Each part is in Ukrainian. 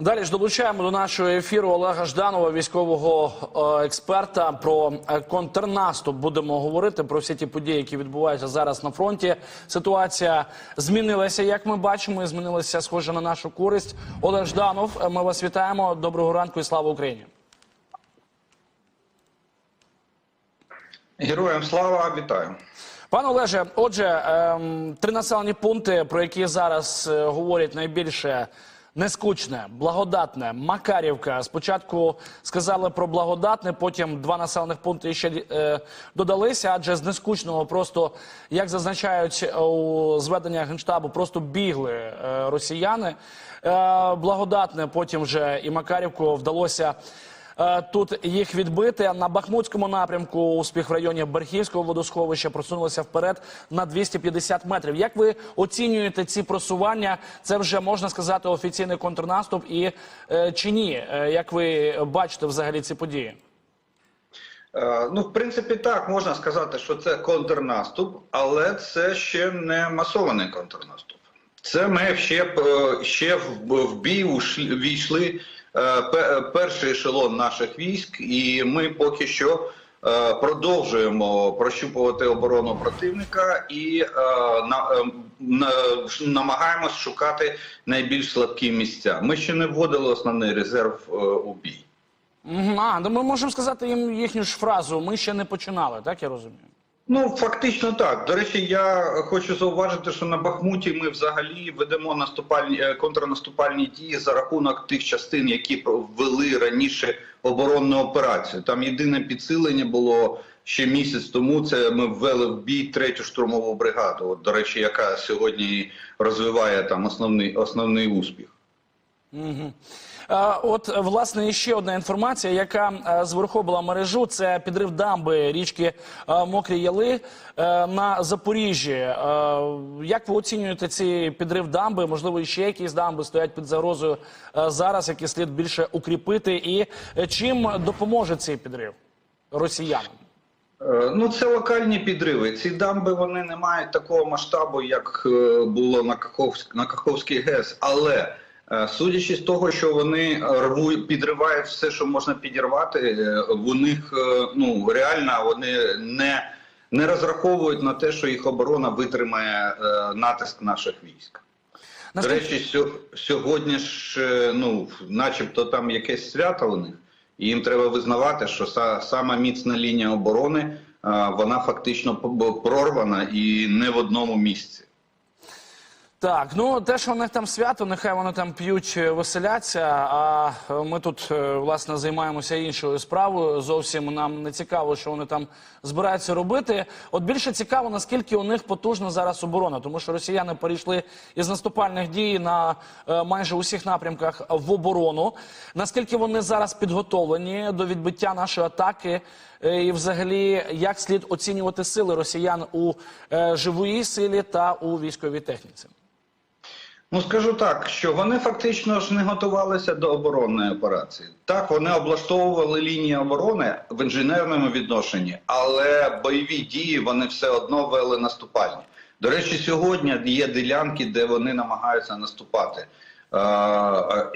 Далі ж долучаємо до нашого ефіру Олега Жданова, військового е, експерта. Про е, контрнаступ будемо говорити про всі ті події, які відбуваються зараз на фронті. Ситуація змінилася, як ми бачимо, і змінилася схоже на нашу користь. Олег Жданов, е, ми вас вітаємо. Доброго ранку і слава Україні. Героям слава вітаю. Пане Олеже, отже, ем, три населені пункти, про які зараз говорять найбільше нескучне, благодатне, Макарівка. Спочатку сказали про благодатне, потім два населених пункти ще е, додалися, адже з нескучного просто, як зазначають у зведеннях генштабу, просто бігли е, росіяни. Е, благодатне, потім вже і Макарівку вдалося. Е, Тут їх відбити на Бахмутському напрямку. Успіх в районі Берхівського водосховища просунулися вперед на 250 метрів. Як ви оцінюєте ці просування? Це вже можна сказати офіційний контрнаступ і е, чи ні? Е, Як ви бачите взагалі ці події? Ну, в принципі, так можна сказати, що це контрнаступ, але це ще не масований контрнаступ. Це ми ще ще в, бій війшли перший ешелон наших військ, і ми поки що е, продовжуємо прощупувати оборону противника і е, на, е, на, намагаємось шукати найбільш слабкі місця. Ми ще не вводили основний резерв е, у бій. А, ну ми можемо сказати їм їхню ж фразу. Ми ще не починали, так я розумію. Ну, фактично так. До речі, я хочу зауважити, що на Бахмуті ми взагалі ведемо наступальні е, контрнаступальні дії за рахунок тих частин, які ввели раніше оборонну операцію. Там єдине підсилення було ще місяць тому. Це ми ввели в бій третю штурмову бригаду. От, до речі, яка сьогодні розвиває там основний основний успіх. Угу. От власне ще одна інформація, яка зверхобила мережу, це підрив дамби річки Мокрі Яли на Запоріжжі. Як ви оцінюєте цей підрив дамби? Можливо, ще якісь дамби стоять під загрозою зараз, які слід більше укріпити, і чим допоможе цей підрив росіянам? Е, Ну, це локальні підриви. Ці дамби вони не мають такого масштабу, як е, було на Каховськ, на Каховський ГЕС. Але судячи з того, що вони рвуть, підривають все, що можна підірвати, е, у них е, ну реально вони не, не розраховують на те, що їх оборона витримає е, натиск наших військ. До речі, сьогодні ж, е, ну, начебто там якесь свято у них, і їм треба визнавати, що са, сама міцна лінія оборони е, вона фактично прорвана і не в одному місці. Так, ну те, що у них там свято, нехай вони там п'ють, е, веселяться. А е, ми тут е, власне займаємося іншою справою. Зовсім нам не цікаво, що вони там збираються робити. От більше цікаво, наскільки у них потужна зараз оборона, тому що росіяни перейшли із наступальних дій на майже усіх напрямках в оборону. Наскільки вони зараз підготовлені до відбиття нашої атаки? І, взагалі, як слід оцінювати сили росіян у живої силі та у військовій техніці? Ну скажу так, що вони фактично ж не готувалися до оборонної операції. Так, вони облаштовували лінії оборони в інженерному відношенні, але бойові дії вони все одно вели наступальні. До речі, сьогодні є ділянки, де вони намагаються наступати, е,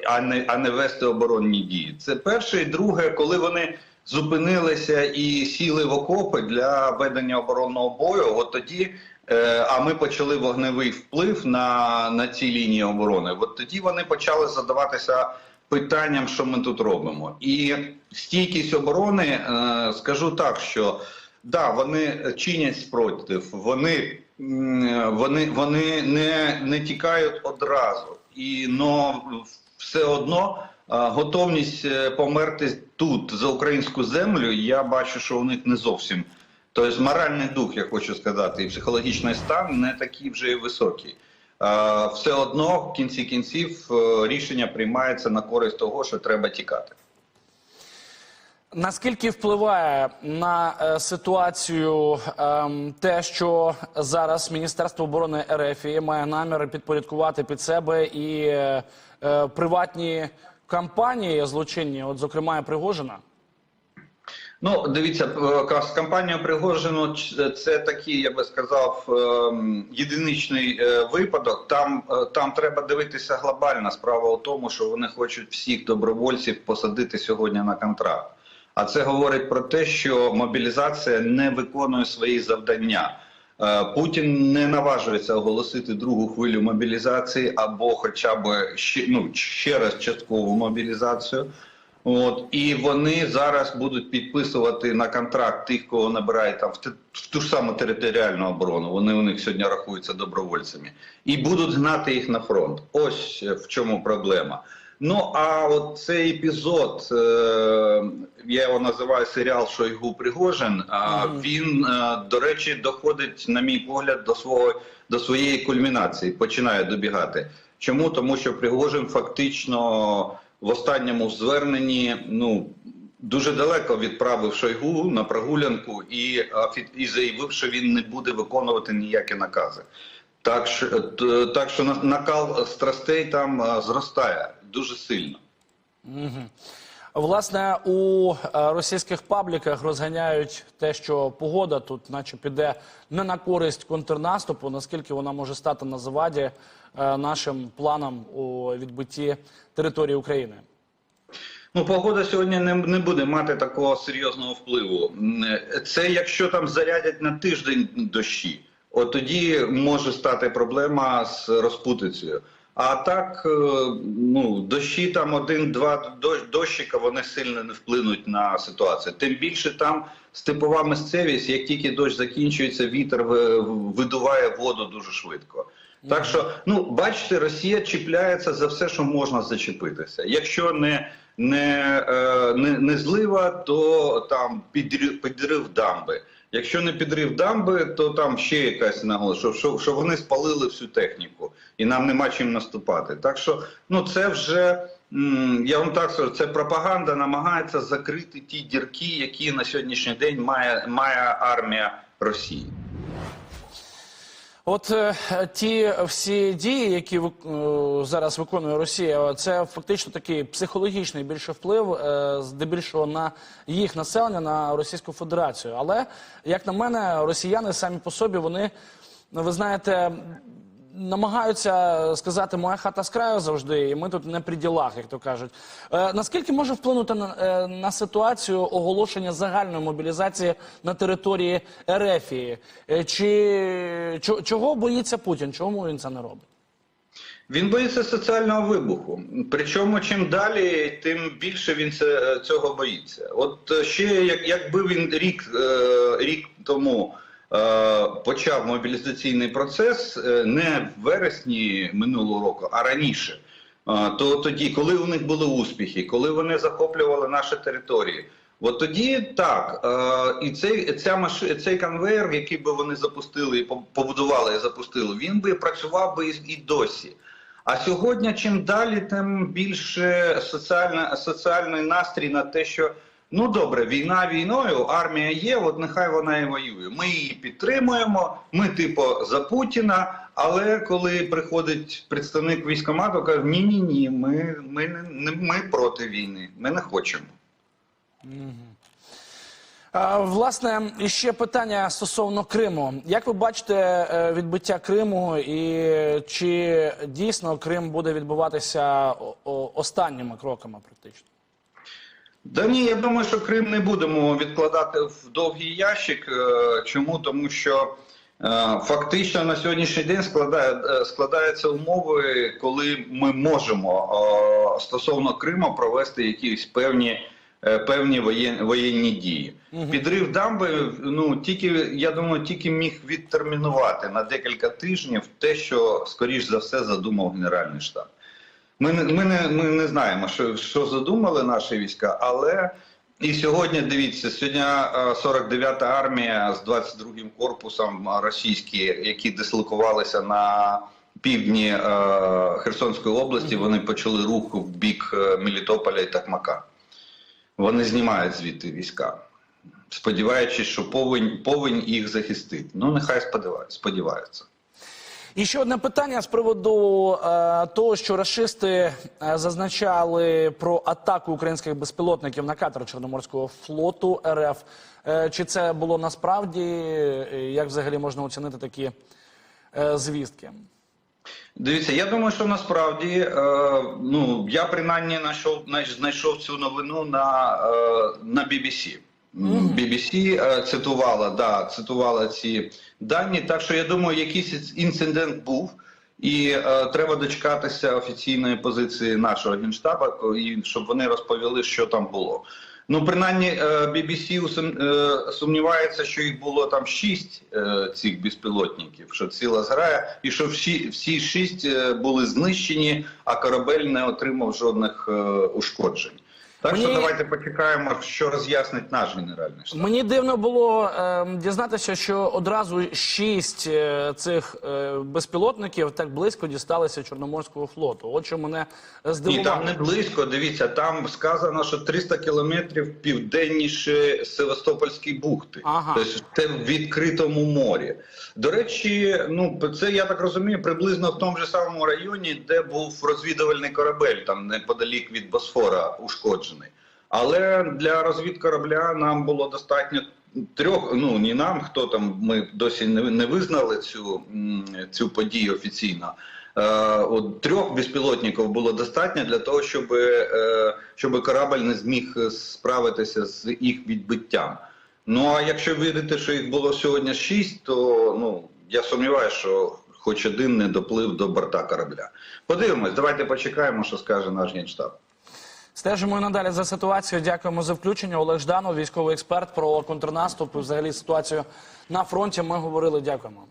а не, а не вести оборонні дії. Це перше і друге, коли вони зупинилися і сіли в окопи для ведення оборонного бою. От тоді. Е, А ми почали вогневий вплив на, на ці лінії оборони. От тоді вони почали задаватися питанням, що ми тут робимо. І стійкість оборони, е, скажу так, що да, вони чинять спротив, вони, вони, вони не, не тікають одразу, і но все одно е, готовність померти тут за українську землю. Я бачу, що у них не зовсім. Тобто моральний дух, я хочу сказати, і психологічний стан не такий вже і високий. Все одно в кінці кінців е, рішення приймається на користь того, що треба тікати. Наскільки впливає на е, ситуацію ем, те, що зараз Міністерство оборони РФ має намір підпорядкувати під себе і е, е, приватні компанії злочинні, от зокрема і Пригожина? Ну, дивіться, е, кампанією Пригожину це такий, я би сказав, ем, єдиничний е, випадок. Там, е, там треба дивитися глобально. Справа у тому, що вони хочуть всіх добровольців посадити сьогодні на контракт. А це говорить про те, що мобілізація не виконує свої завдання. Е, Путін не наважується оголосити другу хвилю мобілізації або хоча б ще, ну, ще раз часткову мобілізацію. От і вони зараз будуть підписувати на контракт тих, кого набирають там в, те- в ту ж саму територіальну оборону. Вони у них сьогодні рахуються добровольцями, і будуть гнати їх на фронт. Ось е, в чому проблема. Ну а от цей епізод, е, я його називаю серіал Шойгу Пригожин. А він, е, до речі, доходить, на мій погляд, до свого до своєї кульмінації, починає добігати. Чому? Тому що Пригожин фактично в останньому зверненні ну дуже далеко відправив Шойгу на прогулянку і, і заявив, що він не буде виконувати ніякі накази. Так що, так що на- накал страстей там зростає дуже сильно. Мгм. Власне, у е, російських пабліках розганяють те, що погода тут, наче піде не на користь контрнаступу, наскільки вона може стати на заваді е, нашим планам у відбитті території України. Ну, погода сьогодні не, не буде мати такого серйозного впливу. Це якщо там зарядять на тиждень дощі, от тоді може стати проблема з розпутицею. А так, е, ну, дощі там один-два дощ- дощика, вони сильно не вплинуть на ситуацію. Тим більше там степова місцевість, як тільки дощ закінчується, вітер видуває воду дуже швидко. Так що, ну бачите, Росія чіпляється за все, що можна зачепитися. Якщо не, не, е, не, не злива, то там підрив, підрив дамби. Якщо не підрив дамби, то там ще якась наголос, що, що, що вони спалили всю техніку і нам нема чим наступати. Так що, ну це вже я вам так скажу, це пропаганда намагається закрити ті дірки, які на сьогоднішній день має, має армія Росії. От е, ті всі дії, які е, зараз виконує Росія, це фактично такий психологічний більше вплив, е, здебільшого на їх населення, на Російську Федерацію. Але як на мене, росіяни самі по собі вони, ну, ви знаєте. Намагаються сказати, моя хата з краю завжди, і ми тут не при ділах, як то кажуть. Е, наскільки може вплинути на, е, на ситуацію оголошення загальної мобілізації на території Ерефії? Е, чи чого боїться Путін? Чому він це не робить? Він боїться соціального вибуху. Причому чим далі, тим більше він це, цього боїться. От е, ще як, якби він рік, е, рік тому е, почав мобілізаційний процес е, не в вересні минулого року, а раніше. е, То тоді, коли у них були успіхи, коли вони захоплювали наші території, от тоді так. е, І цей, ця маши, цей конвейер, який би вони запустили, і побудували і запустили, він би працював би і досі. А сьогодні, чим далі, тим більше соціальний настрій на те, що ну добре, війна війною, армія є, от нехай вона і воює. Ми її підтримуємо, ми, типу, за Путіна. Але коли приходить представник військкомату, каже: ні, ні, ні, ми, ми, не, ми проти війни, ми не хочемо. Власне, і ще питання стосовно Криму. Як ви бачите е, відбиття Криму, і чи дійсно Крим буде відбуватися останніми кроками, практично? Да ні, я думаю, що Крим не будемо відкладати в довгий ящик. Е, Чому? Тому що е, фактично на сьогоднішній день складає, е, складаються умови, коли ми можемо стосовно Криму провести якісь певні. Певні воєн, воєнні дії. Підрив дамби, ну тільки я думаю, тільки міг відтермінувати на декілька тижнів те, що скоріш за все задумав Генеральний штаб. Ми не ми не ми не знаємо, що, що задумали наші війська, але і сьогодні дивіться, сьогодні е, 49-та армія з 22-м корпусом е, російські, які дислокувалися на півдні е, Херсонської області, вони почали рух в бік е, Мелітополя і Такмака. Вони знімають звідти війська, сподіваючись, що повень, повень їх захистить. Ну нехай сподіваються. І ще одне питання з приводу е, того, що рашисти е, зазначали про атаку українських безпілотників на катер Чорноморського флоту РФ. Е, чи це було насправді? Як взагалі можна оцінити такі е, звістки? Дивіться, я думаю, що насправді е, ну я принаймні знайшов знайшов цю новину на, е, на BBC. BBC е, цитувала, да, цитувала ці дані. Так що я думаю, якийсь інцидент був, і е, треба дочекатися офіційної позиції нашого генштаба, і щоб вони розповіли, що там було. Ну, принаймні, е, BBC усум- е, сумнівається, що їх було там шість е, цих безпілотників, що ціла зграя, і що всі, всі шість були знищені, а корабель не отримав жодних ушкоджень. Так що давайте почекаємо, що роз'яснить наш генеральний штаб. Мені дивно було е, дізнатися, що одразу шість е, цих е, безпілотників так близько дісталися Чорноморського флоту. От що мене Ні, здивувало. там не близько. Дивіться, там сказано, що 300 кілометрів південніше Севастопольської бухти. Ага. Тобто це в відкритому морі. До речі, ну це я так розумію, приблизно в тому ж самому районі, де був розвідувальний корабель, там неподалік від Босфора ушкоджений. Але для розвідкорабля нам було достатньо трьох. Ну ні нам, хто там ми досі не, не визнали цю, цю подію офіційно. Е, от трьох безпілотників було достатньо для того, щоб, е, щоб корабль не зміг справитися з їх відбиттям. Ну а якщо вірити, що їх було сьогодні шість, то ну я сумніваюся, що хоч один не доплив до борта корабля. Подивимось, давайте почекаємо, що скаже наш генштаб. Стежимо і надалі за ситуацією. Дякуємо за включення. Олег Жданов, військовий експерт про контрнаступ і взагалі ситуацію на фронті. Ми говорили. Дякуємо.